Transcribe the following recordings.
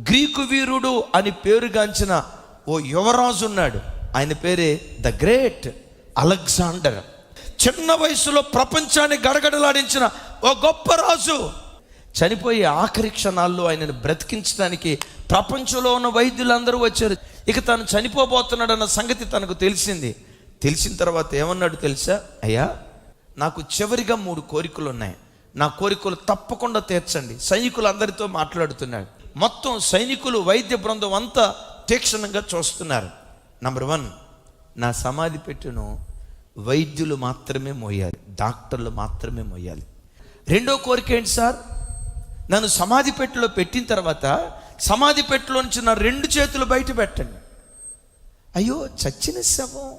Greek వీరుడు అని పేరుగాంచిన ఓ యువరాజు ఉన్నాడు. ఆయన పేరే ద గ్రేట్ అలెగ్జాండర్. చిన్న వయసులో ప్రపంచాన్ని గడగడలాడించిన ఓ గొప్ప రాజు. చనిపోయే ఆఖరి క్షణాల్లో ఆయనను బ్రతికించడానికి ప్రపంచంలో ఉన్న వైద్యులందరూ వచ్చారు. ఇక తను చనిపోబోతున్నాడన్న సంగతి తనకు తెలిసింది. తెలిసిన తర్వాత ఏమన్నాడు తెలుసా? అయ్యా నాకు చివరిగా మూడు కోరికలు ఉన్నాయి నా కోరికలు తప్పకుండా తీర్చండి. సైనికులందరితో మాట్లాడుతున్నాడు. మొత్తం సైనికులు వైద్య బృందం అంతా తీక్షణంగా చూస్తున్నారు. నంబర్ వన్ నా సమాధి పెట్టును వైద్యులు మాత్రమే మోయాలి డాక్టర్లు మాత్రమే మోయాలి. రెండో కోరిక ఏంటి సార్? నన్ను సమాధి పెట్టెలో పెట్టిన తర్వాత సమాధి పెట్టెలో నుంచి నా రెండు చేతులు బయట పెట్టండి. అయ్యో చచ్చిన శవం.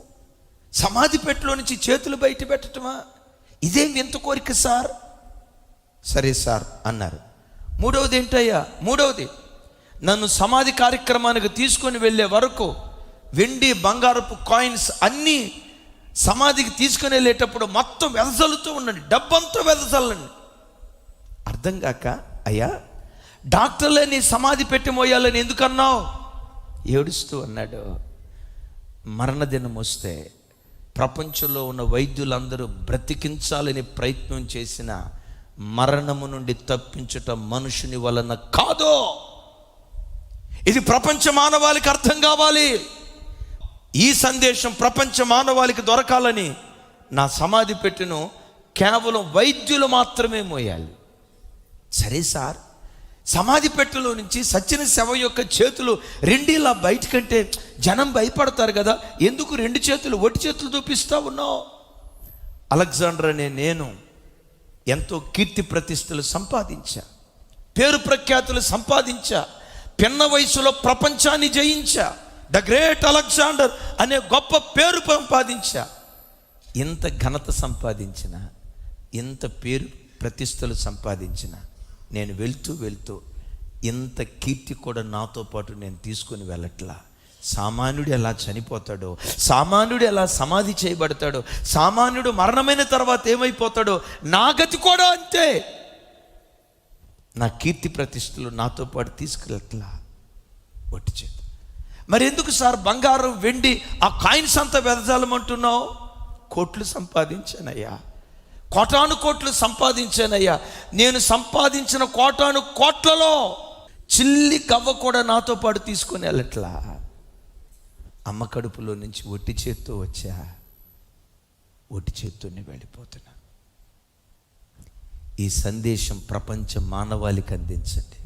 సమాధి పెట్టెలో నుంచి చేతులు బయట పెట్టటమా? ఇదేం ఎంత కోరిక సార్? సరే సార్ అన్నారు. మూడవది ఏంటయ్యా? మూడవది నన్ను సమాధి కార్యక్రమానికి తీసుకొని వెళ్ళే వరకు వెండి బంగారపు కాయిన్స్ అన్నీ సమాధికి తీసుకొని వెళ్ళేటప్పుడు మొత్తం వెదజల్లుతూ ఉండండి. డబ్బంతా వెదజల్లండి అర్థం కాక అయ్యా డాక్టర్లే నీ సమాధి పెట్టి మోయాలని ఎందుకన్నావు? ఏడుస్తూ అన్నాడు. మరణదినం వస్తే ప్రపంచంలో ఉన్న వైద్యులందరూ బ్రతికించాలని ప్రయత్నం చేసిన మరణము నుండి తప్పించటం మనుషుని వలన కాదు. ఇది ప్రపంచ మానవాళికి అర్థం కావాలి. ఈ సందేశం ప్రపంచ మానవాళికి దొరకాలని నా సమాధి పెట్టెను కేవలం వైద్యులు మాత్రమే మోయాలి. సరే సార్ సమాధి పెట్టెలో నుంచి సచిన శవ యొక్క చేతులు రెండిలా బయటకంటే జనం భయపడతారు కదా ఎందుకు రెండు చేతులు ఒట్టి చేతులు చూపిస్తా ఉన్నావు? అలెగ్జాండర్ అనే నేను ఎంతో కీర్తి ప్రతిష్టలు సంపాదించా. పేరు ప్రఖ్యాతులు సంపాదించా. పిన్న వయసులో ప్రపంచాన్ని జయించా. ద గ్రేట్ అలెగ్జాండర్ అనే గొప్ప పేరు సంపాదించా. ఇంత ఘనత సంపాదించిన ఇంత పేరు ప్రతిష్టలు సంపాదించిన నేను వెళ్తూ వెళ్తూ ఇంత కీర్తి కూడా నాతో పాటు నేను తీసుకొని వెళ్ళట్లా. సామాన్యుడు ఎలా చనిపోతాడో సామాన్యుడు ఎలా సమాధి చేయబడతాడో సామాన్యుడు మరణమైన తర్వాత ఏమైపోతాడో నా గతి కూడా అంతే. నా కీర్తి ప్రతిష్టలు నాతో పాటు తీసుకెళ్ళట్లా ఒట్టి చేతి. మరి ఎందుకు సార్ బంగారం వెండి ఆ కాయిన్స్ అంతా వెదజాలమంటున్నావు కోట్లు సంపాదించానయ్యా. కోటాను కోట్లు సంపాదించానయ్యా. నేను సంపాదించిన కోటాను కోట్లలో చిల్లి కవ్వ కూడా నాతో పాటు తీసుకుని వెళ్ళట్లా. అమ్మ కడుపులో నుంచి ఒట్టి చేత్తో వచ్చా ఒట్టి చేత్తోనే వెళ్ళిపోతున్నా. ఈ సందేశం ప్రపంచ మానవాళికి అందించండి.